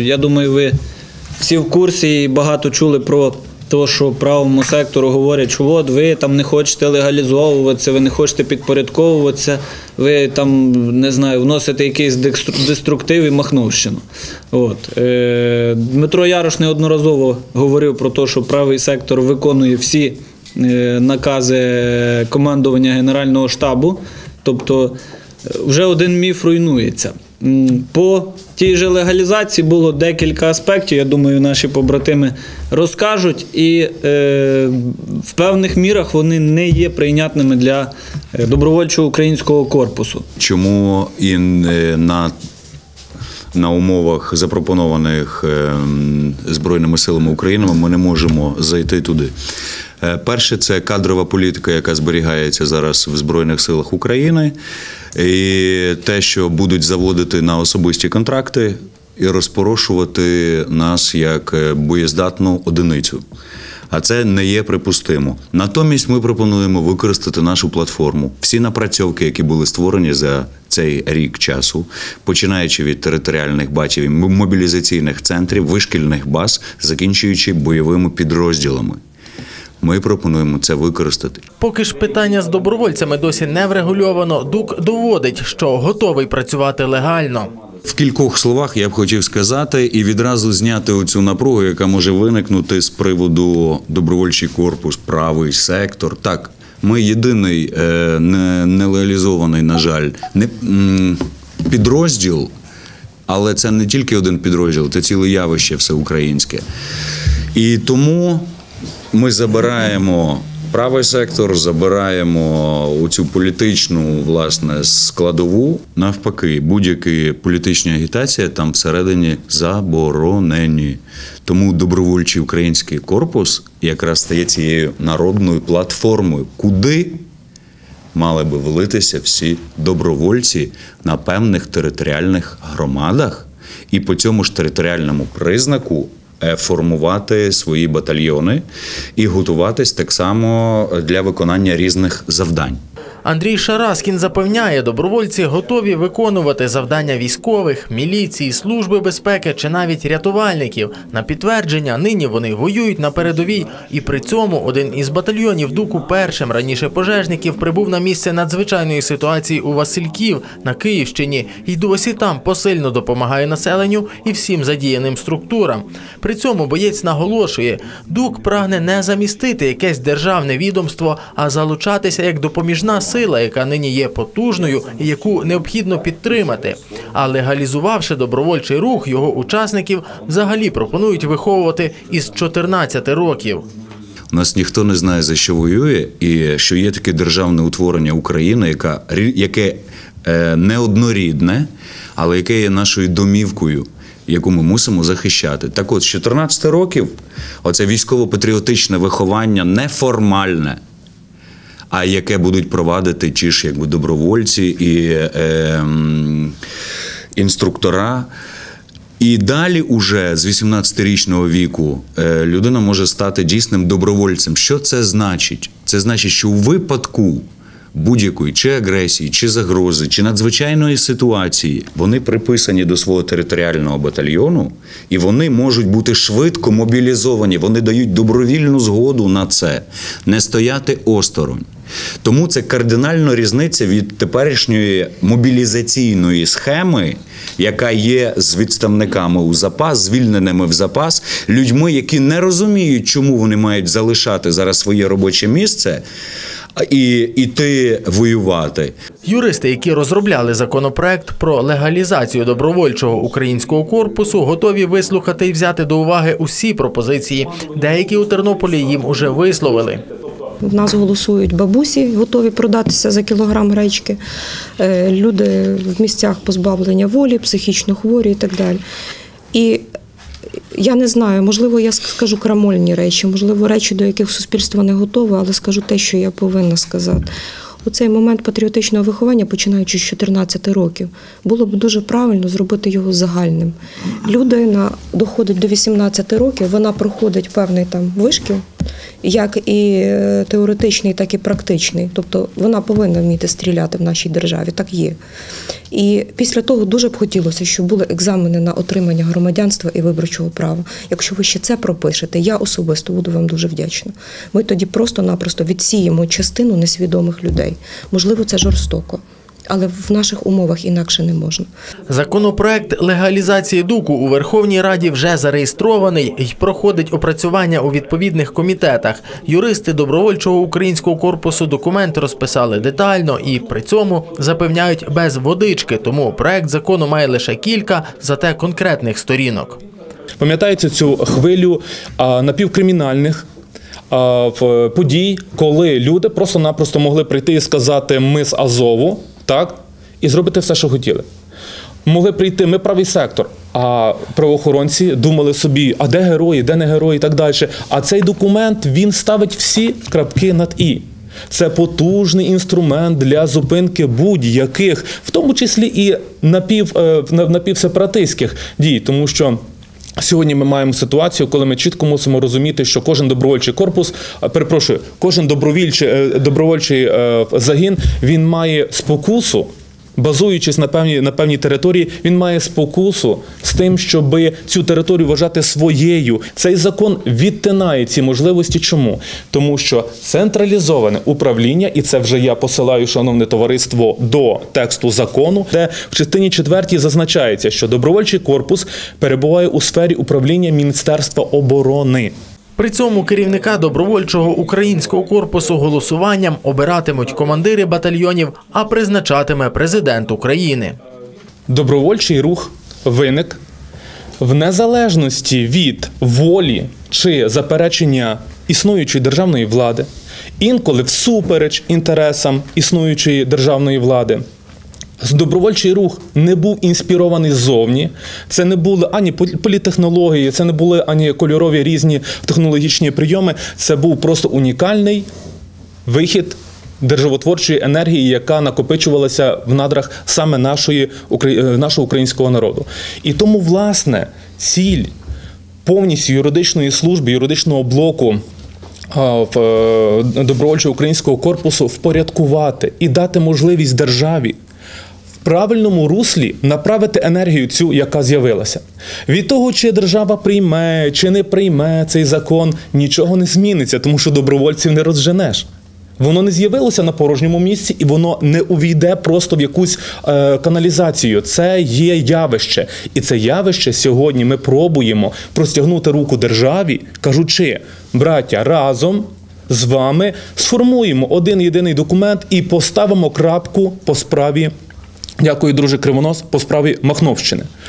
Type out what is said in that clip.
Я думаю, ви всі в курсі і багато чули про те, що правому сектору говорять, що от ви там не хочете легалізовуватися, ви не хочете підпорядковуватися, ви там не знаю, вносите якийсь деструктив і махновщину. От. Е, Дмитро Ярош неодноразово говорив про те, що правий сектор виконує всі е, накази командування Генерального штабу. Тобто е, вже один міф руйнується. По тій же легалізації було декілька аспектів. Я думаю, наші побратими розкажуть, і е, в певних мірах вони не є прийнятними для е, добровольчого українського корпусу. Чому і е, на, на умовах запропонованих ем, Збройними силами України ми не можемо зайти туди? Е, Перше, це кадрова політика, яка зберігається зараз в Збройних силах України, і те, що будуть заводити на особисті контракти і розпорошувати нас як е, боєздатну одиницю. А це не є припустимо. Натомість ми пропонуємо використати нашу платформу. Всі напрацьовки, які були створені за цей рік часу, починаючи від територіальних бачів і мобілізаційних центрів, вишкільних баз, закінчуючи бойовими підрозділами. Ми пропонуємо це використати. Поки ж питання з добровольцями досі не врегульовано, ДУК доводить, що готовий працювати легально. В кількох словах я б хотів сказати і відразу зняти оцю напругу, яка може виникнути з приводу добровольчий корпус, правий сектор. Так, ми єдиний е, не, нелеалізований, на жаль, не, м, підрозділ, але це не тільки один підрозділ, це ціле явище всеукраїнське. І тому ми забираємо правий сектор, забираємо у цю політичну власне складову. Навпаки, будь-яка політична агітація там всередині заборонені. Тому добровольчий український корпус якраз стає цією народною платформою, куди мали би влитися всі добровольці на певних територіальних громадах, і по цьому ж територіальному признаку формувати свої батальйони і готуватись так само для виконання різних завдань. Андрій Шараскін запевняє, добровольці готові виконувати завдання військових, міліції, служби безпеки чи навіть рятувальників. На підтвердження, нині вони воюють на передовій, і при цьому один із батальйонів ДУКу першим раніше пожежників прибув на місце надзвичайної ситуації у Васильків на Київщині і досі там посильно допомагає населенню і всім задіяним структурам. При цьому боєць наголошує, ДУК прагне не замістити якесь державне відомство, а залучатися як допоміжна сила, яка нині є потужною і яку необхідно підтримати. А легалізувавши добровольчий рух, його учасників взагалі пропонують виховувати із 14 років. У нас ніхто не знає за що воює, і що є таке державне утворення України, яка яке е, неоднорідне, але яке є нашою домівкою. Яку ми мусимо захищати. Так от, з 14 років, оце військово-патріотичне виховання неформальне, а яке будуть провадити чи ж якби добровольці і е, інструктора. І далі, уже з 18-річного віку, е, людина може стати дійсним добровольцем. Що це значить? Це значить, що у випадку будь-якої чи агресії, чи загрози, чи надзвичайної ситуації вони приписані до свого територіального батальйону, і вони можуть бути швидко мобілізовані. Вони дають добровільну згоду на це, не стояти осторонь. Тому це кардинально різниця від теперішньої мобілізаційної схеми, яка є з відставниками у запас, звільненими в запас, людьми, які не розуміють, чому вони мають залишати зараз своє робоче місце і іти воювати. Юристи, які розробляли законопроект про легалізацію добровольчого українського корпусу, готові вислухати і взяти до уваги усі пропозиції. Деякі у Тернополі їм уже висловили. В нас голосують бабусі, готові продатися за кілограм гречки. Е, Люди в місцях позбавлення волі, психічно хворі і так далі. І я не знаю, можливо, я скажу крамольні речі, можливо, речі, до яких суспільство не готове, але скажу те, що я повинна сказати. У цей момент патріотичного виховання, починаючи з 14 років, було б дуже правильно зробити його загальним. Людина доходить до 18 років, вона проходить певний там вишкіл, як і е, теоретичний, так і практичний. Тобто вона повинна вміти стріляти в нашій державі, так є. І після того дуже б хотілося, щоб були екзамени на отримання громадянства і виборчого права. Якщо ви ще це пропишете, я особисто буду вам дуже вдячна. Ми тоді просто-напросто відсіємо частину несвідомих людей. Можливо, це жорстоко, але в наших умовах інакше не можна. Законопроект легалізації дуку у Верховній Раді вже зареєстрований і проходить опрацювання у відповідних комітетах. Юристи добровольчого українського корпусу документ розписали детально і при цьому запевняють без водички. Тому проект закону має лише кілька, зате конкретних сторінок. Пам'ятаєте цю хвилю напівкримінальних в, подій, коли люди просто-напросто могли прийти і сказати ми з Азову, так, і зробити все, що хотіли. Могли прийти, ми правий сектор. А правоохоронці думали собі, а де герої, де не герої і так далі. А цей документ він ставить всі крапки над і. Це потужний інструмент для зупинки будь-яких, в тому числі і напів, е, напівсепаратистських дій, тому що. Сьогодні ми маємо ситуацію, коли ми чітко мусимо розуміти, що кожен добровольчий корпус, а, перепрошую, кожен е, добровольчий е, загін він має спокусу. Базуючись на певній на певній території, він має спокусу з тим, щоб цю територію вважати своєю. Цей закон відтинає ці можливості. Чому? Тому що централізоване управління, і це вже я посилаю, шановне товариство, до тексту закону, де в частині четвертій зазначається, що добровольчий корпус перебуває у сфері управління Міністерства оборони. При цьому керівника добровольчого українського корпусу голосуванням обиратимуть командири батальйонів, а призначатиме президент України. добровольчий рух виник в незалежності від волі чи заперечення існуючої державної влади, інколи всупереч інтересам існуючої державної влади. Добровольчий рух не був інспірований ззовні. Це не були ані полі- політехнології, це не були ані кольорові різні технологічні прийоми. Це був просто унікальний вихід державотворчої енергії, яка накопичувалася в надрах саме нашої, е, нашого українського народу. І тому, власне, ціль повністю юридичної служби, юридичного блоку. в, е, Добровольчого українського корпусу впорядкувати і дати можливість державі правильному руслі направити енергію цю, яка з'явилася. Від того, чи держава прийме, чи не прийме цей закон, нічого не зміниться, тому що добровольців не розженеш. Воно не з'явилося на порожньому місці і воно не увійде просто в якусь е, каналізацію. Це є явище. І це явище сьогодні ми пробуємо простягнути руку державі, кажучи, браття, разом з вами сформуємо один єдиний документ і поставимо крапку по справі. Дякую, друже Кривонос, по справі Махновщини.